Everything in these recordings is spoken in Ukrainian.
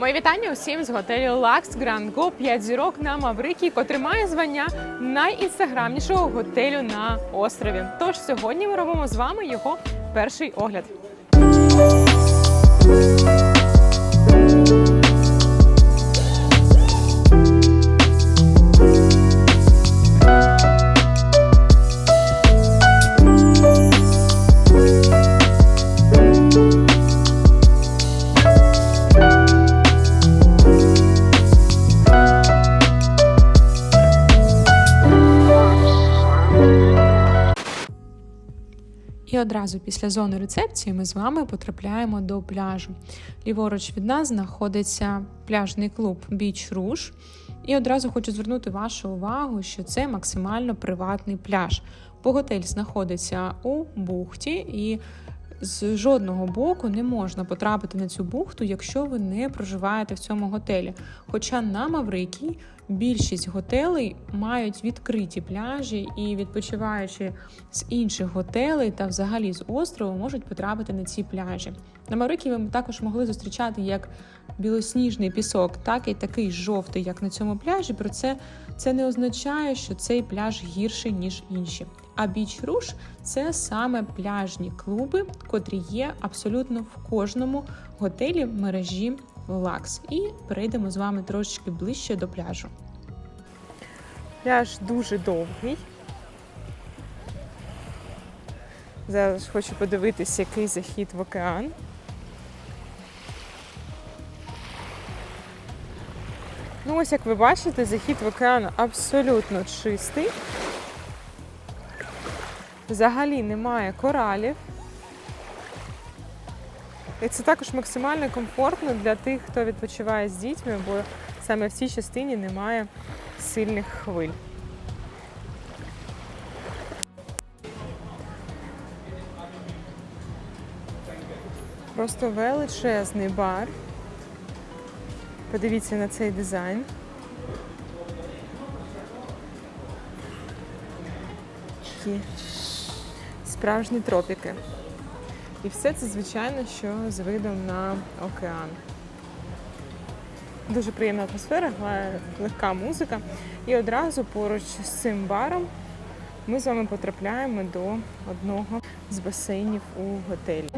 Мої вітання усім з готелю Lux Grand Go 5 зірок на Маврикії, котрий має звання найінстаграмнішого готелю на острові. Тож сьогодні ми робимо з вами його перший огляд. І одразу після зони рецепції ми з вами потрапляємо до пляжу. Ліворуч від нас знаходиться пляжний клуб Біч Руш. І одразу хочу звернути вашу увагу, що це максимально приватний пляж. Бо готель знаходиться у бухті, і з жодного боку не можна потрапити на цю бухту, якщо ви не проживаєте в цьому готелі. Хоча на Маврикії більшість готелей мають відкриті пляжі і відпочиваючи з інших готелей та взагалі з острову можуть потрапити на ці пляжі. На Маврикії ви також могли зустрічати як білосніжний пісок, так і такий жовтий, як на цьому пляжі. Про це це не означає, що цей пляж гірший ніж інші. А біч руш це саме пляжні клуби, котрі є абсолютно в кожному готелі мережі Лакс. І перейдемо з вами трошечки ближче до пляжу. Пляж дуже довгий. Зараз хочу подивитися, який захід в океан. Ну, ось як ви бачите, захід в океан абсолютно чистий. Взагалі немає коралів. І це також максимально комфортно для тих, хто відпочиває з дітьми, бо саме в цій частині немає сильних хвиль. Просто величезний бар. Подивіться на цей дизайн. Такі справжні тропіки. І все це, звичайно, що з видом на океан. Дуже приємна атмосфера, легка музика. І одразу поруч з цим баром ми з вами потрапляємо до одного з басейнів у готелі.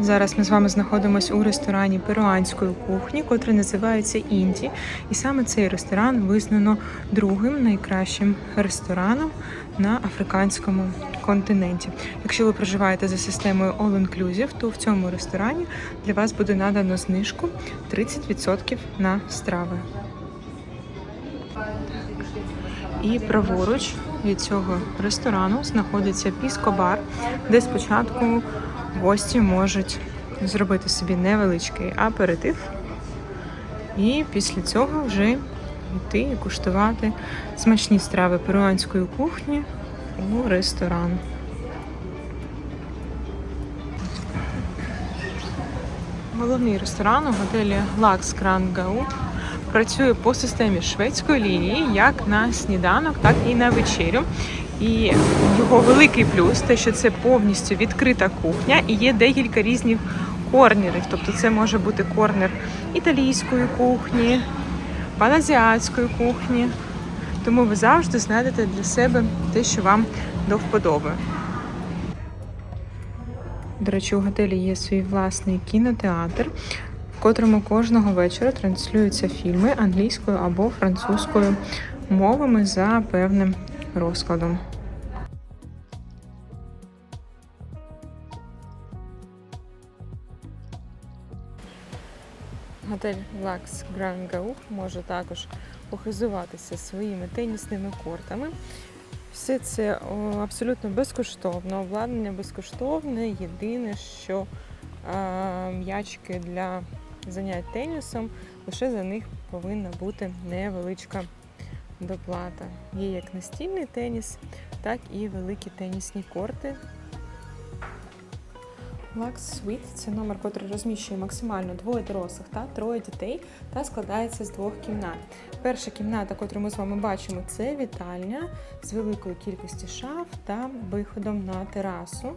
Зараз ми з вами знаходимося у ресторані перуанської кухні, котрий називається Інді. І саме цей ресторан визнано другим найкращим рестораном на африканському континенті. Якщо ви проживаєте за системою All Inclusive, то в цьому ресторані для вас буде надано знижку 30% на страви. І праворуч від цього ресторану знаходиться піскобар, де спочатку гості можуть зробити собі невеличкий аперитив, і після цього вже йти і куштувати смачні страви перуанської кухні у ресторан. Головний ресторан у готелі Lux Grand Gau працює по системі шведської лінії як на сніданок, так і на вечерю. І його великий плюс те, що це повністю відкрита кухня і є декілька різних корнерів. Тобто це може бути корнер італійської кухні, паназіатської кухні. Тому ви завжди знайдете для себе те, що вам до вподоби. До речі, у готелі є свій власний кінотеатр, в котрому кожного вечора транслюються фільми англійською або французькою мовами за певним розкладом. Готель Lux Grand Gauch може також похизуватися своїми тенісними кортами. Все це абсолютно безкоштовно, обладнання безкоштовне. Єдине, що е, м'ячики для занять тенісом, лише за них повинна бути невеличка доплата. Є як настільний теніс, так і великі тенісні корти. Lux Suite – це номер, який розміщує максимально двоє дорослих та троє дітей та складається з двох кімнат. Перша кімната, яку ми з вами бачимо, це вітальня з великою кількістю шаф та виходом на терасу.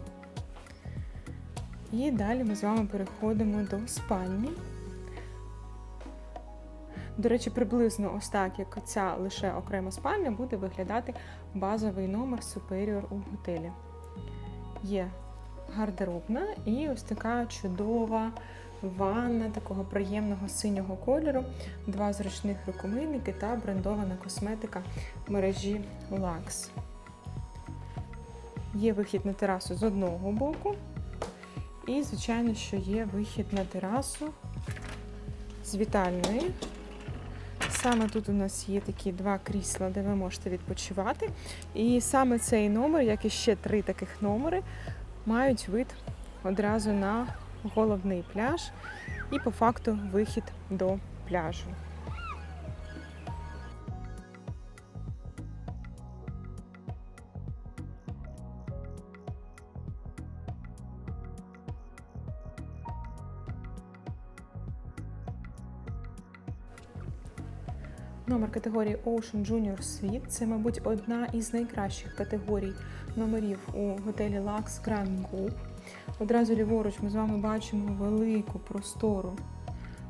І далі ми з вами переходимо до спальні. До речі, приблизно ось так, як ця лише окрема спальня, буде виглядати базовий номер Superior у готелі. Є гардеробна і ось така чудова ванна такого приємного синього кольору, два зручних рукомийники та брендована косметика мережі Lux. Є вихід на терасу з одного боку, і, звичайно, що є вихід на терасу з вітальної. Саме тут у нас є такі два крісла, де ви можете відпочивати. І саме цей номер, як і ще три таких номери, мають вид одразу на головний пляж і по факту вихід до пляжу. Номер категорії Ocean Junior Suite. Це, мабуть, одна із найкращих категорій номерів у готелі Lux Grand Group. Одразу ліворуч ми з вами бачимо велику простору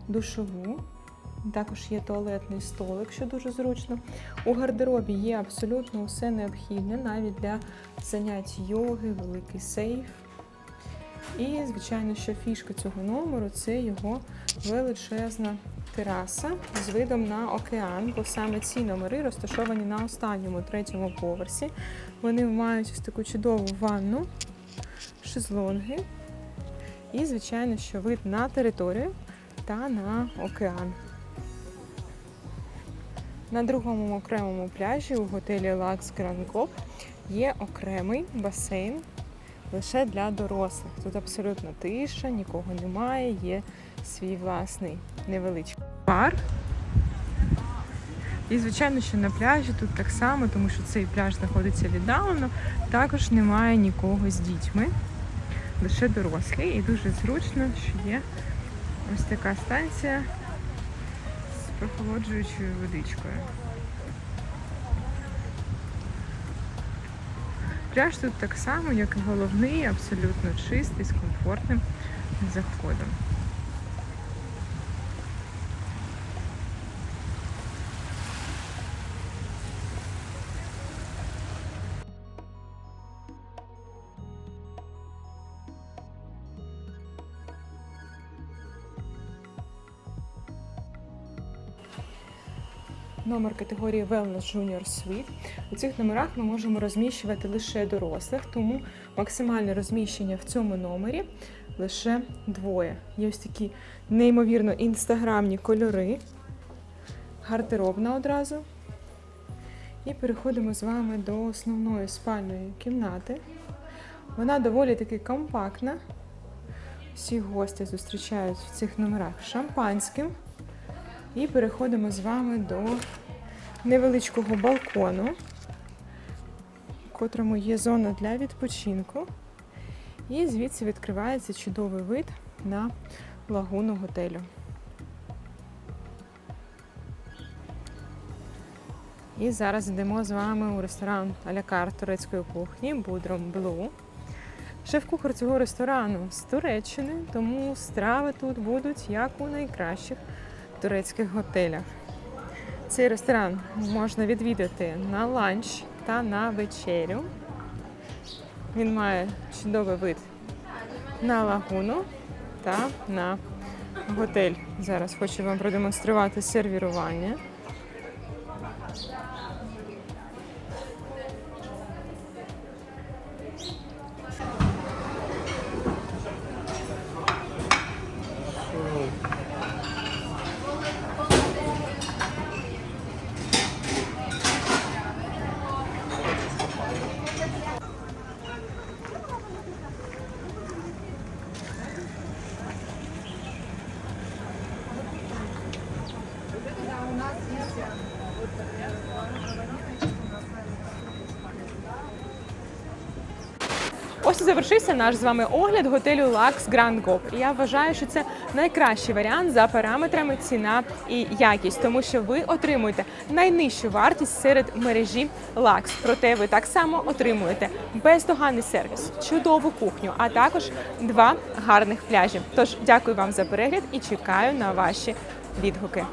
душову. Також є туалетний столик, що дуже зручно. У гардеробі є абсолютно все необхідне, навіть для занять йоги, великий сейф. І, звичайно, що фішка цього номеру це його величезна тераса з видом на океан, бо саме ці номери розташовані на останньому третьому поверсі. Вони мають ось таку чудову ванну, шезлонги і, звичайно, що вид на територію та на океан. На другому окремому пляжі у готелі Lux Grand є окремий басейн лише для дорослих. Тут абсолютно тиша, нікого немає, є свій власний невеличкий бар. І, звичайно, що на пляжі тут так само, тому що цей пляж знаходиться віддалено, також немає нікого з дітьми, лише дорослі. І дуже зручно, що є ось така станція з прохолоджуючою водичкою. Пляж тут так само, як і головний, абсолютно чистий, з комфортним заходом. Номер категорії Wellness Junior Suite. У цих номерах ми можемо розміщувати лише дорослих, тому максимальне розміщення в цьому номері лише двоє. Є ось такі неймовірно інстаграмні кольори, гардеробна одразу. І переходимо з вами до основної спальної кімнати. Вона доволі таки компактна. Всі гості зустрічають в цих номерах шампанським. І переходимо з вами до невеличкого балкону, в котрому є зона для відпочинку. І звідси відкривається чудовий вид на лагуну готелю. І зараз йдемо з вами у ресторан Алякар турецької кухні Будром Блу. Шеф-кухар цього ресторану з Туреччини, тому страви тут будуть як у найкращих турецьких готелях. Цей ресторан можна відвідати на ланч та на вечерю. Він має чудовий вид на лагуну та на готель. Зараз хочу вам продемонструвати сервірування. Ось Ось і завершився наш з вами огляд готелю Lux Grand. І я вважаю, що це найкращий варіант за параметрами ціна і якість, тому що ви отримуєте найнижчу вартість серед мережі Lux. Проте ви так само отримуєте бездоганний сервіс, чудову кухню, а також два гарних пляжі. Тож дякую вам за перегляд і чекаю на ваші відгуки.